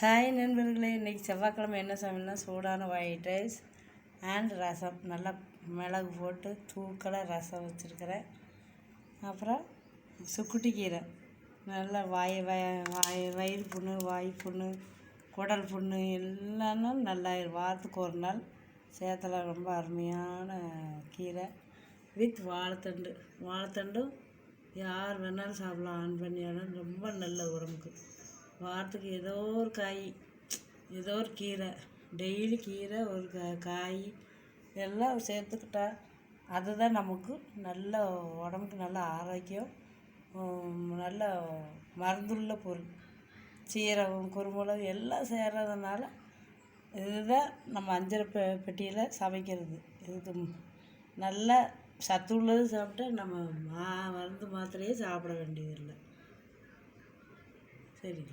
Hi நண்பர்களே இன்றைக்கி செவ்வாய்க்கிழமை என்ன சமையல்னா சூடான ஒயிட் ரைஸ் அண்ட் ரசம். நல்லா மிளகு போட்டு தூக்கலாக ரசம் வச்சுருக்கிறேன். அப்புறம் சுக்குட்டி கீரை. நல்லா வாய் வய வாய் வயிறு புண்ணு வாய் புண்ணு குடல் புண்ணு எல்லாமே நல்லா வாரத்துக்கு ஒரு நாள் சேத்துல ரொம்ப அருமையான கீரை வித் வாழைத்தண்டு. வாழைத்தண்டும் யார் வேணாலும் சாப்பிட்லாம். ஆன் பண்ணியாலும் ரொம்ப நல்ல உடம்புக்கு. வாரத்துக்கு ஏதோ ஒரு காய் ஏதோ ஒரு கீரை டெய்லி கீரை ஒரு கா காய் எல்லாம் சேர்த்துக்கிட்டா அதுதான் நமக்கு நல்ல உடம்புக்கு நல்ல ஆரோக்கியம் நல்ல மருந்துள்ள பொருள். சீரகம் குறுமுளகு எல்லாம் சேர்றதுனால இதுதான் நம்ம அஞ்சரை பெ பெட்டியில் சமைக்கிறது. இது நல்ல சத்து உள்ளது சாப்பிட்டா நம்ம மா மருந்து மாத்திரையே சாப்பிட வேண்டியதில்லை. feliz.